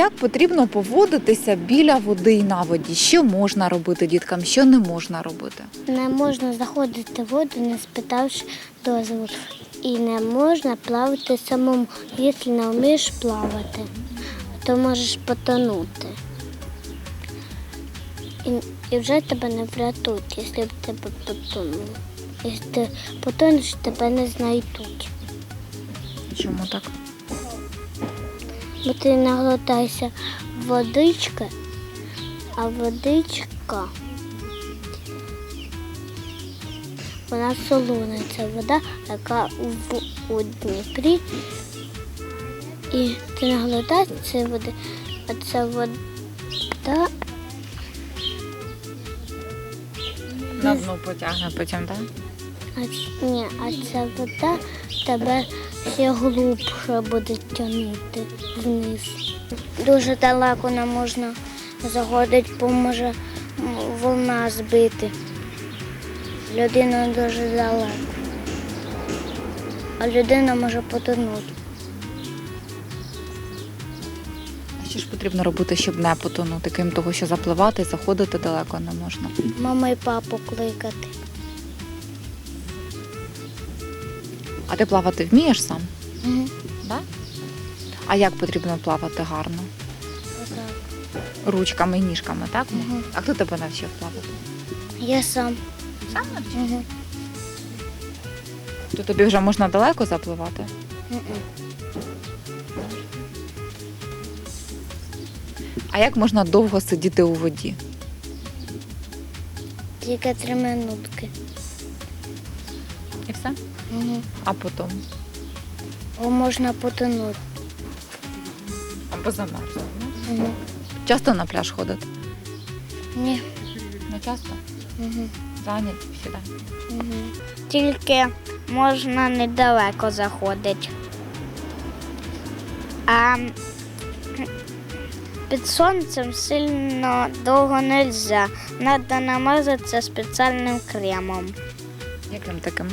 як потрібно поводитися біля води і на воді? Що можна робити діткам, що не можна робити? Не можна заходити в воду, не спитавши дозволу. І не можна плавати самому, якщо не вмієш плавати, то можеш потонути. І, і вже тебе не врятують, якщо б тебе потонув. Якщо ти потонеш, тебе не знайдуть. Чому так? Бо ти наглотайся водички, а водичка вона солона, це вода, яка в у Дніпрі. І ти наглотаєшся цієї води, а ця вода На дно потягне потім, так? А, ні, а ця вода тебе ще глибше буде тягнути вниз. Дуже далеко не можна заходити, бо може волна збити. Людина дуже далеко. А людина може потонути. Що ж потрібно робити, щоб не потонути, крім того, що запливати, заходити далеко не можна. Мама і папу кликати. А ти плавати вмієш сам? Угу. Да? А як потрібно плавати гарно? Ручками і ніжками, так? Мгм. А хто тебе навчив плавати? Я сам. Сам навчив? Угу. То тобі вже можна далеко запливати? А як можна довго сидіти у воді? Тільки три минутки. Все? Угу. А потім? Бо можна потонути. Або замерзнути. Угу. Часто на пляж ходити? Ні. Не часто? Угу. Зайняті всі, так? Тільки можна недалеко заходити. А під сонцем сильно довго не можна. Треба намазатися спеціальним кремом Яким таким?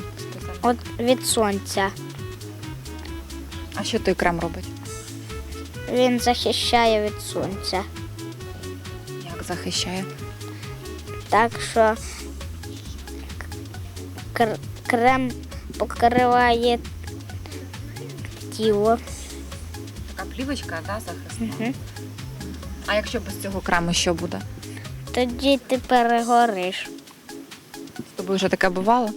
От від сонця. А що той крем робить? Він захищає від сонця. Як захищає? Так що кр- крем покриває тіло. Така плівочка, да, захисна. Угу. А якщо без цього крему що буде? Тоді ти перегориш. З тобою вже таке бувало?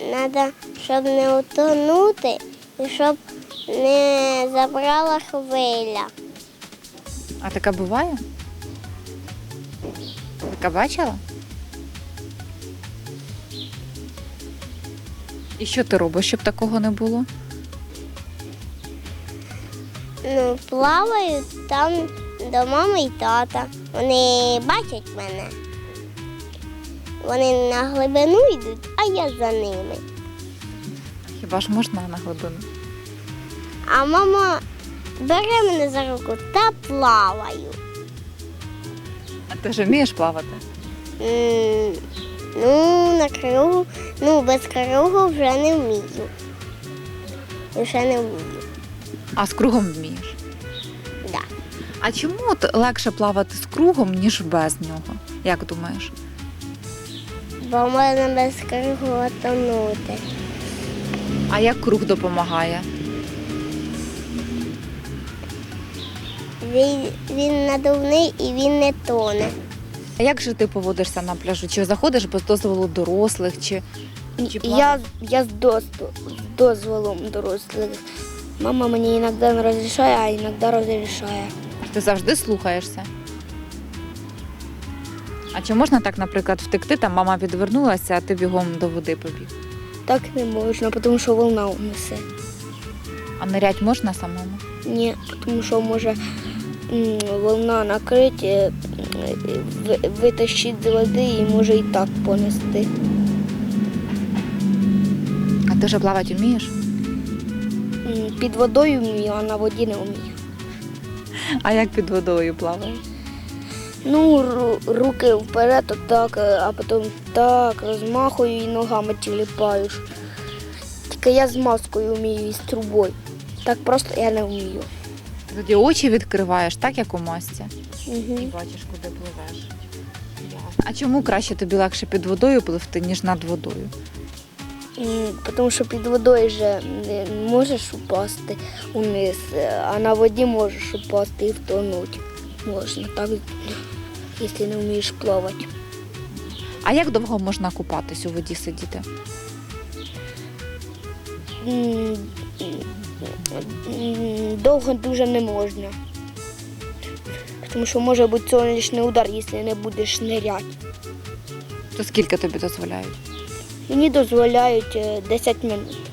Треба, щоб не утонути і щоб не забрала хвиля. А таке буває? Таке бачила? І що ти робиш, щоб такого не було? Ну, плаваю там до мами і тата. Вони бачать мене. Вони на глибину йдуть, а я за ними. Хіба ж можна на глибину? А мама бере мене за руку та плаваю. А ти вже вмієш плавати? М, Ну, на кругу, ну без кругу вже не вмію. Вже не вмію. А з кругом вмієш. Да. А чому от легше плавати з кругом, ніж без нього? Як думаєш? Бо можна без кругу отонути. А як круг допомагає? Він, він надувний і він не тоне. А як же ти поводишся на пляжу? Чи заходиш без дозволу дорослих, чи, чи Я, я з дозволом дорослих. Мама мені іноді не розрішає, а іноді розрішає. ти завжди слухаєшся? А чи можна так, наприклад, втекти, там мама відвернулася, а ти бігом до води побіг? Так не можна, тому що волна унесе. А нирять можна самому? Ні, тому що може волна накрити, е, ви- витащить з води і може і так понести. А ти вже плавати вмієш? Під водою вмію, а на воді не вмію. А як під водою плаваєш? Ну, руки вперед, отак, е, а потім так, розмахую і ногами тіліпаю. Тільки я з маскою вмію і з трубою. Так просто я не вмію. Тоді очі відкриваєш, так як у масці, і Угу. бачиш, куди пливеш. А чому краще тобі легше під водою пливти, ніж над водою? Тому що під водою вже не можеш упасти униз, а на воді можеш упасти і втонути. Можна так, якщо не вмієш плавати. А як довго можна купатись у воді сидіти? Довго дуже не можна. Тому що може бути сонячний удар, якщо не будеш ниряти. То скільки тобі дозволяють? Мені дозволяють е, 10 минут.